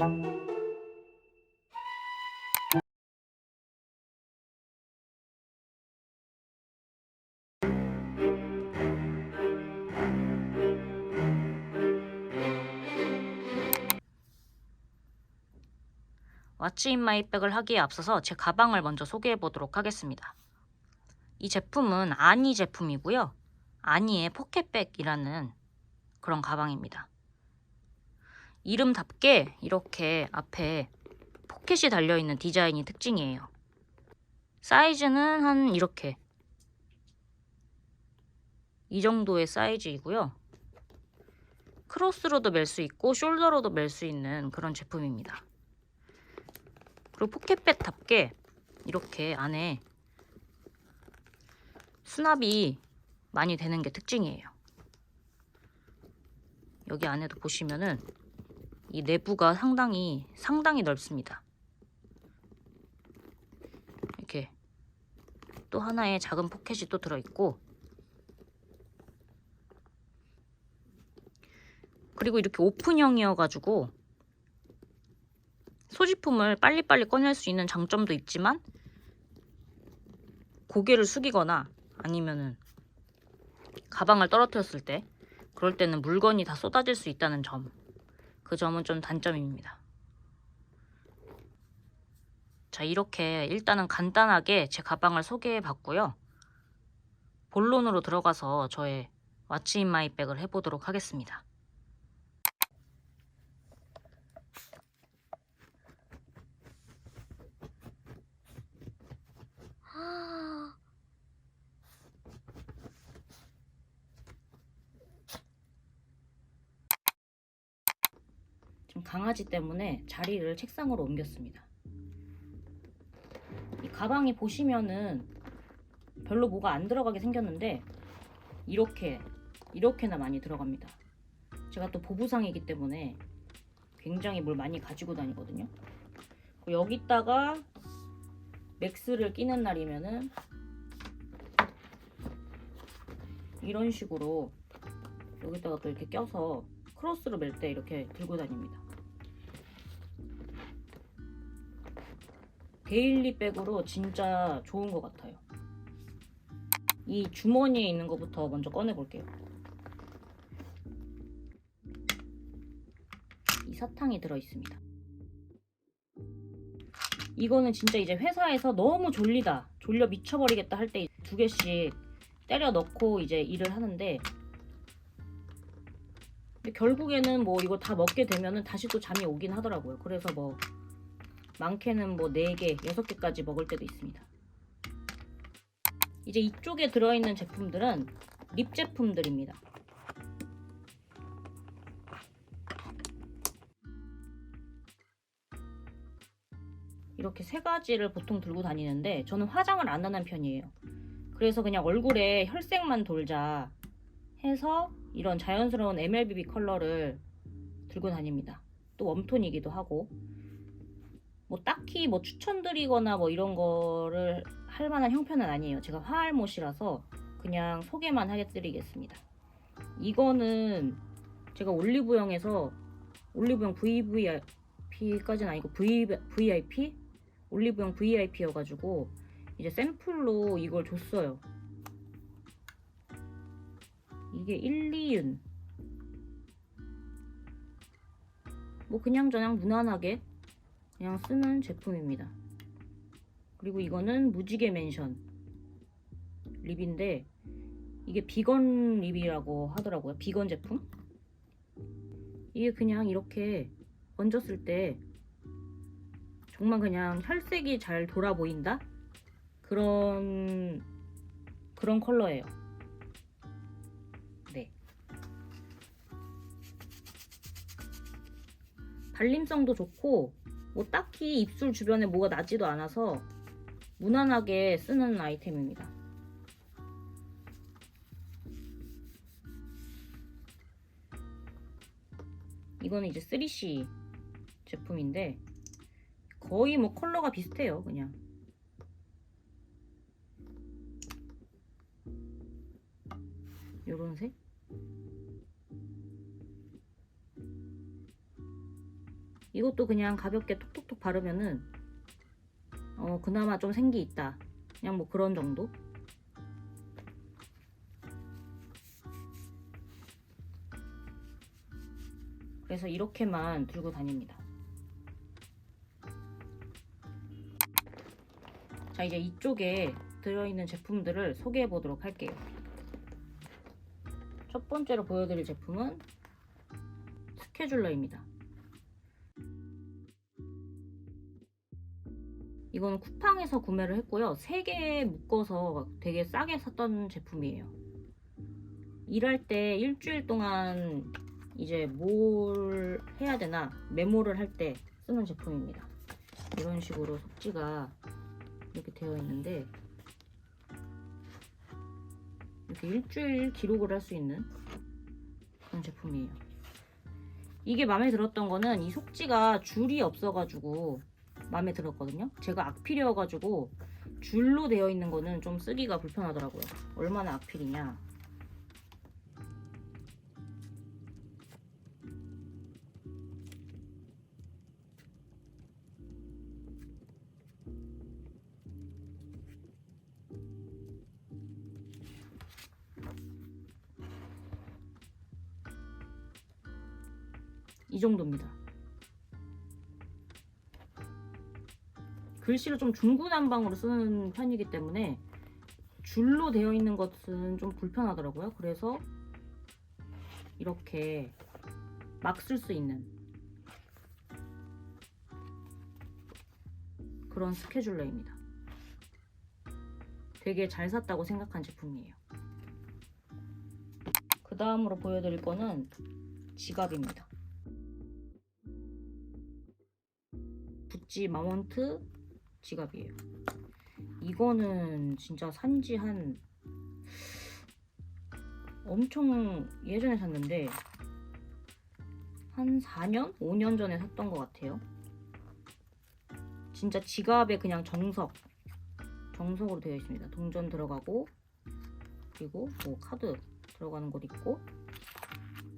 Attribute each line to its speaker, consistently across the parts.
Speaker 1: 왓츠 인 마이백을 하기에 앞서서 제 가방을 먼저 소개해 보도록 하겠습니다. 이 제품은 아니 제품이고요. 아니의 포켓백이라는 그런 가방입니다. 이름답게 이렇게 앞에 포켓이 달려있는 디자인이 특징이에요. 사이즈는 한 이렇게 이 정도의 사이즈이고요. 크로스로도 멜 수 있고 숄더로도 멜 수 있는 그런 제품입니다. 그리고 포켓백답게 이렇게 안에 수납이 많이 되는 게 특징이에요. 여기 안에도 보시면은 이 내부가 상당히 상당히 넓습니다. 이렇게 또 하나의 작은 포켓이 또 들어있고 그리고 이렇게 오픈형이어가지고 소지품을 빨리빨리 꺼낼 수 있는 장점도 있지만 고개를 숙이거나 아니면은 가방을 떨어뜨렸을 때 그럴 때는 물건이 다 쏟아질 수 있다는 점. 그 점은 좀 단점입니다. 자, 이렇게 일단은 간단하게 제 가방을 소개해 봤고요. 본론으로 들어가서 저의 왓츠 인 마이백을 해보도록 하겠습니다. 강아지 때문에 자리를 책상으로 옮겼습니다. 이 가방이 보시면은 별로 뭐가 안 들어가게 생겼는데 이렇게 이렇게나 많이 들어갑니다. 제가 또 보부상이기 때문에 굉장히 뭘 많이 가지고 다니거든요. 여기다가 맥스를 끼는 날이면은 이런 식으로 여기다가 또 이렇게 껴서 크로스로 멜 때 이렇게 들고 다닙니다. 데일리 백으로 진짜 좋은 것 같아요. 이 주머니에 있는 것부터 먼저 꺼내 볼게요. 이 사탕이 들어 있습니다. 이거는 진짜 이제 회사에서 너무 졸리다, 졸려 미쳐버리겠다 할 때 두 개씩 때려 넣고 이제 일을 하는데 결국에는 뭐 이거 다 먹게 되면은 다시 또 잠이 오긴 하더라고요. 그래서 뭐 많게는 뭐 4개, 6개까지 먹을 때도 있습니다. 이제 이쪽에 들어있는 제품들은 립 제품들입니다. 이렇게 세 가지를 보통 들고 다니는데 저는 화장을 안 하는 편이에요. 그래서 그냥 얼굴에 혈색만 돌자 해서 이런 자연스러운 MLBB 컬러를 들고 다닙니다. 또 웜톤이기도 하고 뭐 딱히 뭐 추천드리거나 뭐 이런 거를 할 만한 형편은 아니에요. 제가 화알못이라서 그냥 소개만 해드리겠습니다. 이거는 제가 올리브영에서 올리브영 VVIP까지는 아니고 v, VIP? 올리브영 VIP여가지고 이제 샘플로 이걸 줬어요. 이게 1, 2윤 뭐 그냥 저냥 무난하게 그냥 쓰는 제품입니다. 그리고 이거는 무지개 맨션 립인데 이게 비건 립이라고 하더라고요. 비건 제품. 이게 그냥 이렇게 얹었을 때 정말 그냥 혈색이 잘 돌아 보인다? 그런 그런 컬러예요. 네. 발림성도 좋고 뭐 딱히 입술 주변에 뭐가 나지도 않아서 무난하게 쓰는 아이템입니다. 이거는 이제 3C 제품인데 거의 뭐 컬러가 비슷해요, 그냥. 요런 색? 이것도 그냥 가볍게 톡톡톡 바르면은 어 그나마 좀 생기 있다. 그냥 뭐 그런 정도. 그래서 이렇게만 들고 다닙니다. 자 이제 이쪽에 들어있는 제품들을 소개해 보도록 할게요. 첫 번째로 보여드릴 제품은 스케줄러입니다. 이건 쿠팡에서 구매를 했고요. 3개 묶어서 되게 싸게 샀던 제품이에요. 일할 때 일주일 동안 이제 뭘 해야 되나 메모를 할 때 쓰는 제품입니다. 이런 식으로 속지가 이렇게 되어 있는데 이렇게 일주일 기록을 할 수 있는 그런 제품이에요. 이게 마음에 들었던 거는 이 속지가 줄이 없어가지고 마음에 들었거든요. 제가 악필이어가지고 줄로 되어 있는 거는 좀 쓰기가 불편하더라고요. 얼마나 악필이냐. 이 정도입니다. 글씨를 좀 중구난방으로 쓰는 편이기 때문에 줄로 되어 있는 것은 좀 불편하더라고요. 그래서 이렇게 막 쓸 수 있는 그런 스케줄러입니다. 되게 잘 샀다고 생각한 제품이에요. 그 다음으로 보여드릴 거는 지갑입니다. 구찌 마몬트 지갑이에요. 이거는 진짜 산지 한 엄청 예전에 샀는데 한 4년? 5년 전에 샀던 것 같아요. 진짜 지갑에 그냥 정석 정석으로 되어 있습니다. 동전 들어가고 그리고 뭐 카드 들어가는 것 있고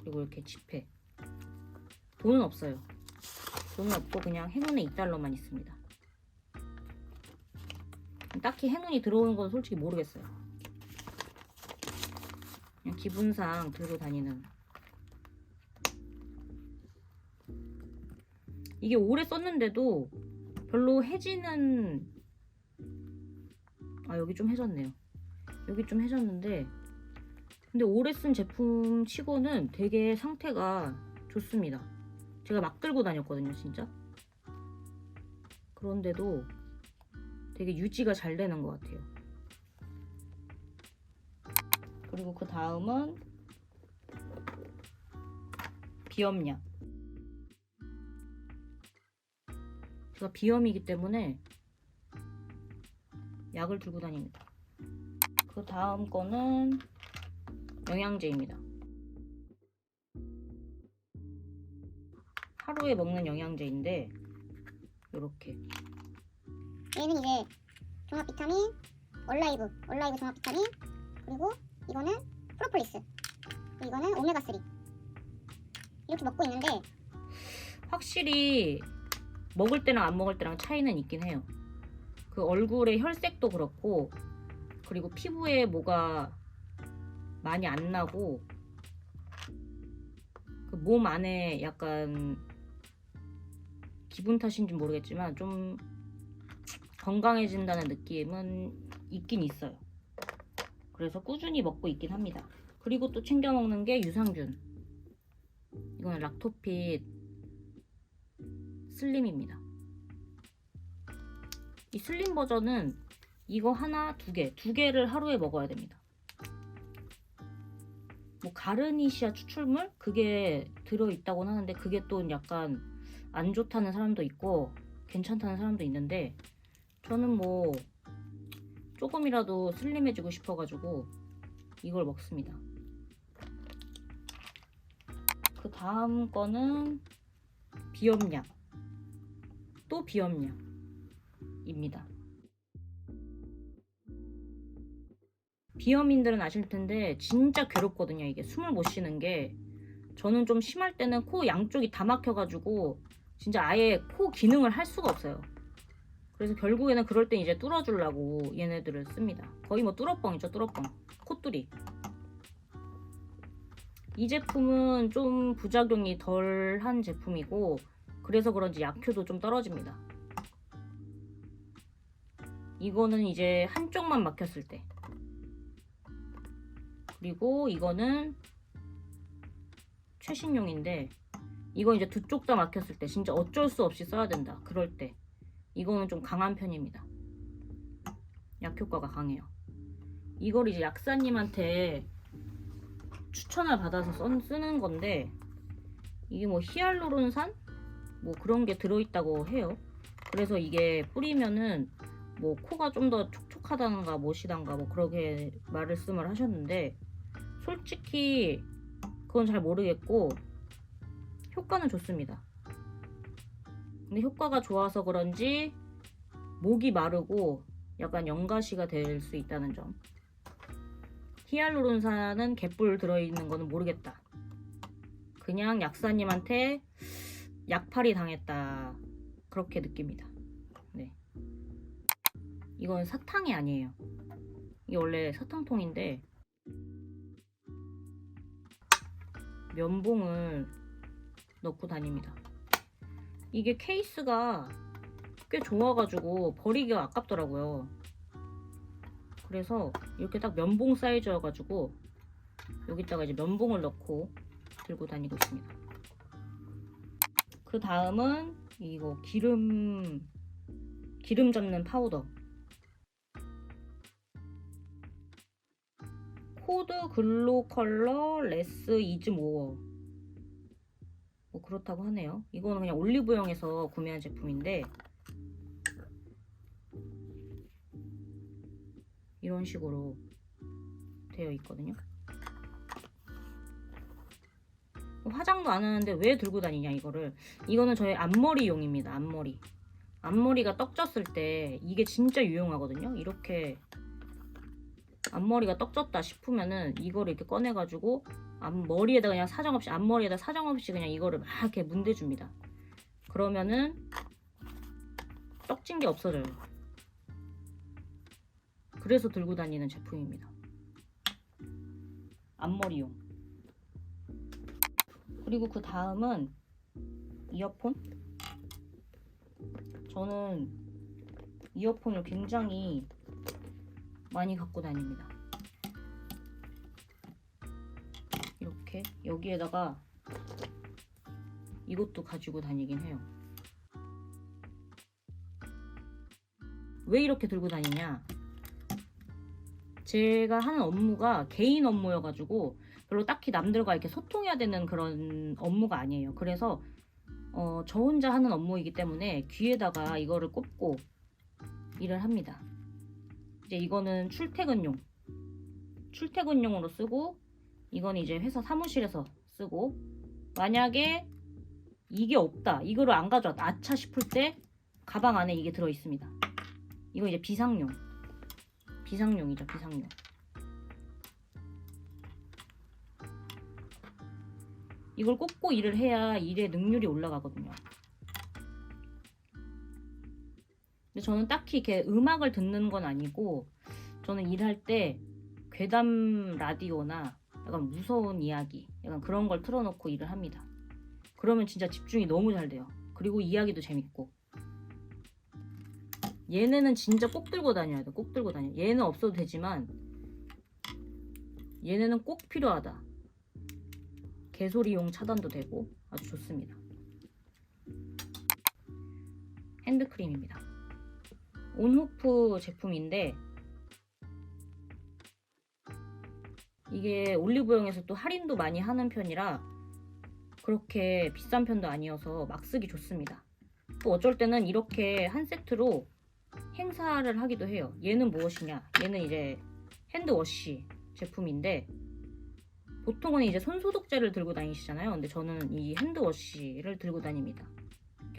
Speaker 1: 그리고 이렇게 지폐 돈은 없어요. 돈은 없고 그냥 행운의 2달러만 있습니다. 딱히 행운이 들어오는 건 솔직히 모르겠어요. 그냥 기분상 들고 다니는. 이게 오래 썼는데도 별로 해지는 아 여기 좀 해졌네요. 여기 좀 해졌는데 근데 오래 쓴 제품 치고는 되게 상태가 좋습니다. 제가 막 들고 다녔거든요, 진짜. 그런데도 되게 유지가 잘 되는 것 같아요. 그리고 그 다음은 비염약. 제가 비염이기 때문에 약을 들고 다닙니다. 그 다음 거는 영양제입니다. 하루에 먹는 영양제인데 이렇게
Speaker 2: 얘는 이제 종합 비타민, 얼라이브, 얼라이브 종합 비타민, 그리고 이거는 프로폴리스, 이거는 오메가 3 이렇게 먹고 있는데
Speaker 1: 확실히 먹을 때랑 안 먹을 때랑 차이는 있긴 해요. 그 얼굴의 혈색도 그렇고 그리고 피부에 뭐가 많이 안 나고 그 몸 안에 약간 기분 탓인지 모르겠지만 좀 건강해진다는 느낌은 있긴 있어요. 그래서 꾸준히 먹고 있긴 합니다. 그리고 또 챙겨 먹는 게 유산균. 이건 락토핏 슬림입니다. 이 슬림 버전은 이거 하나, 두 개, 두 개를 하루에 먹어야 됩니다. 뭐 가르니시아 추출물 그게 들어 있다고 하는데 그게 또 약간 안 좋다는 사람도 있고 괜찮다는 사람도 있는데 저는 뭐 조금이라도 슬림해지고 싶어가지고 이걸 먹습니다. 그 다음 거는 비염약. 또 비염약입니다. 비염인들은 아실 텐데 진짜 괴롭거든요. 이게 숨을 못 쉬는 게 저는 좀 심할 때는 코 양쪽이 다 막혀가지고 진짜 아예 코 기능을 할 수가 없어요. 그래서 결국에는 그럴 땐 이제 뚫어주려고 얘네들을 씁니다. 거의 뭐 뚫어뻥이죠, 뚫어뻥. 콧뚜리. 이 제품은 좀 부작용이 덜한 제품이고 그래서 그런지 약효도 좀 떨어집니다. 이거는 이제 한쪽만 막혔을 때. 그리고 이거는 최신용인데 이건 이제 두 쪽 다 막혔을 때 진짜 어쩔 수 없이 써야 된다. 그럴 때 이거는 좀 강한 편입니다. 약효과가 강해요. 이걸 이제 약사님한테 추천을 받아서 써- 쓰는 건데 이게 뭐 히알루론산 뭐 그런 게 들어있다고 해요. 그래서 이게 뿌리면은 뭐 코가 좀 더 촉촉하다는가 뭐시단가 뭐 그렇게 말씀을 하셨는데 솔직히 그건 잘 모르겠고 효과는 좋습니다. 근데 효과가 좋아서 그런지 목이 마르고 약간 연가시가 될 수 있다는 점. 히알루론산은 개뿔 들어있는 거는 모르겠다. 그냥 약사님한테 약팔이 당했다. 그렇게 느낍니다. 네. 이건 사탕이 아니에요. 이게 원래 사탕통인데 면봉을 넣고 다닙니다. 이게 케이스가 꽤 좋아가지고 버리기가 아깝더라고요. 그래서 이렇게 딱 면봉 사이즈여가지고 여기다가 이제 면봉을 넣고 들고 다니고 있습니다. 그 다음은 이거 기름 기름 잡는 파우더. 코드 글로 컬러 레스 이즈 모어. 뭐 그렇다고 하네요. 이거는 그냥 올리브영에서 구매한 제품인데 이런 식으로 되어 있거든요. 화장도 안 하는데 왜 들고 다니냐 이거를 이거는 저의 앞머리용입니다 앞머리 앞머리가 떡졌을 때 이게 진짜 유용하거든요 이렇게 앞머리가 떡졌다 싶으면은 이거를 이렇게 꺼내가지고 앞머리에다 그냥 사정없이 앞머리에다 사정없이 그냥 이거를 막 이렇게 문대줍니다. 그러면은 떡진 게 없어져요. 그래서 들고 다니는 제품입니다. 앞머리용. 그리고 그 다음은 이어폰. 저는 이어폰을 굉장히 많이 갖고 다닙니다. 이렇게 여기에다가 이것도 가지고 다니긴 해요. 왜 이렇게 들고 다니냐? 제가 하는 업무가 개인 업무여가지고 별로 딱히 남들과 이렇게 소통해야 되는 그런 업무가 아니에요. 그래서 어, 저 혼자 하는 업무이기 때문에 귀에다가 이거를 꽂고 일을 합니다. 이제 이거는 출퇴근용. 출퇴근용으로 쓰고 이건 이제 회사 사무실에서 쓰고 만약에 이게 없다. 이거를 안 가져왔다. 아차 싶을 때 가방 안에 이게 들어 있습니다. 이거 이제 비상용. 비상용이죠, 비상용. 이걸 꽂고 일을 해야 일의 능률이 올라가거든요. 근데 저는 딱히 이렇게 음악을 듣는 건 아니고 저는 일할 때 괴담 라디오나 약간 무서운 이야기, 약간 그런 걸 틀어놓고 일을 합니다. 그러면 진짜 집중이 너무 잘 돼요. 그리고 이야기도 재밌고. 얘네는 진짜 꼭 들고 다녀야 돼. 꼭 들고 다녀. 얘는 없어도 되지만 얘네는 꼭 필요하다. 개소리용 차단도 되고 아주 좋습니다. 핸드크림입니다. 온호프 제품인데 이게 올리브영에서 또 할인도 많이 하는 편이라 그렇게 비싼 편도 아니어서 막 쓰기 좋습니다. 또 어쩔 때는 이렇게 한 세트로 행사를 하기도 해요. 얘는 무엇이냐? 얘는 이제 핸드워시 제품인데 보통은 이제 손소독제를 들고 다니시잖아요. 근데 저는 이 핸드워시를 들고 다닙니다.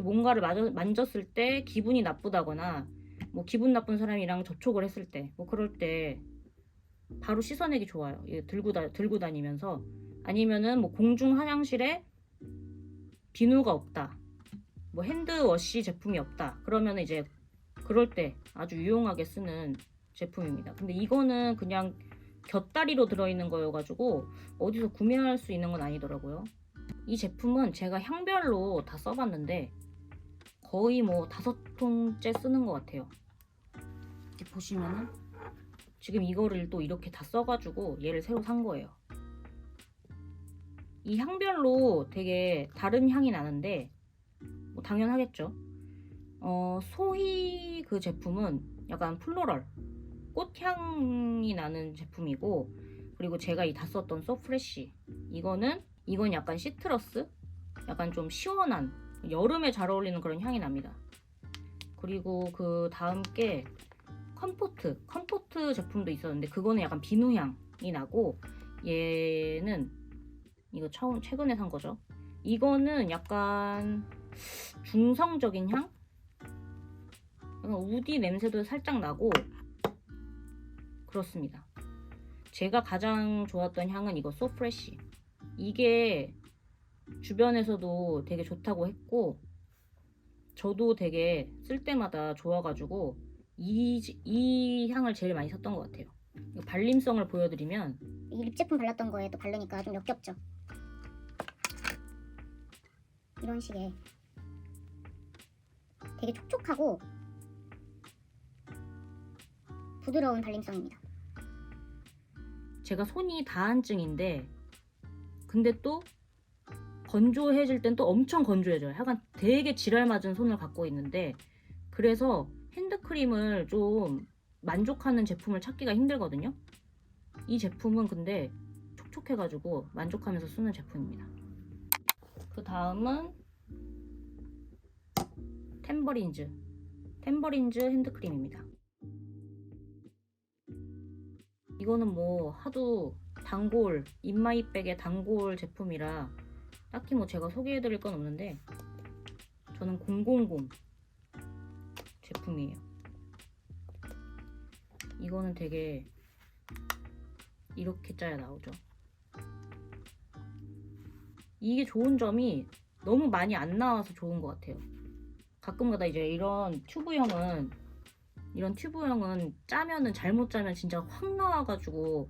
Speaker 1: 뭔가를 만졌을 때 기분이 나쁘다거나 뭐 기분 나쁜 사람이랑 접촉을 했을 때 뭐 그럴 때 바로 씻어내기 좋아요. 들고 다 들고 다니면서 아니면은 뭐 공중 화장실에 비누가 없다. 뭐 핸드워시 제품이 없다. 그러면 이제 그럴 때 아주 유용하게 쓰는 제품입니다. 근데 이거는 그냥 곁다리로 들어있는 거여가지고 어디서 구매할 수 있는 건 아니더라고요. 이 제품은 제가 향별로 다 써봤는데 거의 뭐 다섯 통째 쓰는 것 같아요. 이렇게 보시면은 지금 이거를 또 이렇게 다 써가지고 얘를 새로 산 거예요. 이 향별로 되게 다른 향이 나는데 뭐 당연하겠죠. 어, 소희 그 제품은 약간 플로럴 꽃향이 나는 제품이고 그리고 제가 이 다 썼던 소프레쉬 이거는 이건 약간 시트러스 약간 좀 시원한 여름에 잘 어울리는 그런 향이 납니다. 그리고 그 다음 게 컴포트 컴포트 제품도 있었는데 그거는 약간 비누향이 나고 얘는 이거 처음 최근에 산 거죠. 이거는 약간 중성적인 향? 우디 냄새도 살짝 나고 그렇습니다. 제가 가장 좋았던 향은 이거 소프레쉬. 이게 주변에서도 되게 좋다고 했고 저도 되게 쓸 때마다 좋아가지고 이, 이 향을 제일 많이 썼던 것 같아요. 발림성을 보여드리면
Speaker 2: 이 립 제품 발랐던 거에 또 바르니까 좀 역겹죠. 이런 식의 되게 촉촉하고 부드러운 발림성입니다.
Speaker 1: 제가 손이 다한증인데 근데 또 건조해질 땐 또 엄청 건조해져요. 약간 되게 지랄 맞은 손을 갖고 있는데 그래서 핸드크림을 좀 만족하는 제품을 찾기가 힘들거든요. 이 제품은 근데 촉촉해가지고 만족하면서 쓰는 제품입니다. 그 다음은 템버린즈 템버린즈 핸드크림입니다. 이거는 뭐 하도 단골 인마이백의 단골 제품이라 딱히 뭐 제가 소개해드릴 건 없는데 저는 000 제품이에요. 이거는 되게 이렇게 짜야 나오죠. 이게 좋은 점이 너무 많이 안 나와서 좋은 것 같아요. 가끔가다 이제 이런 튜브형은 이런 튜브형은 짜면은 잘못 짜면 진짜 확 나와가지고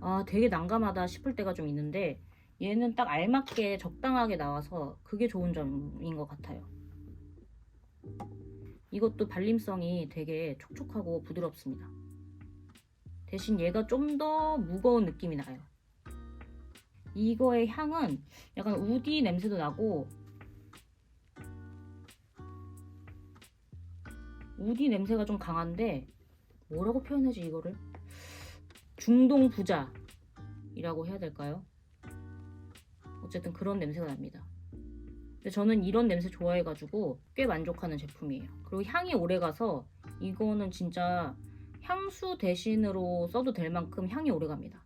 Speaker 1: 아 되게 난감하다 싶을 때가 좀 있는데 얘는 딱 알맞게 적당하게 나와서 그게 좋은 점인 것 같아요. 이것도 발림성이 되게 촉촉하고 부드럽습니다. 대신 얘가 좀 더 무거운 느낌이 나요. 이거의 향은 약간 우디 냄새도 나고 우디 냄새가 좀 강한데 뭐라고 표현하지 이거를 중동 부자이라고 해야 될까요? 어쨌든 그런 냄새가 납니다. 근데 저는 이런 냄새 좋아해가지고 꽤 만족하는 제품이에요. 그리고 향이 오래가서 이거는 진짜 향수 대신으로 써도 될 만큼 향이 오래갑니다.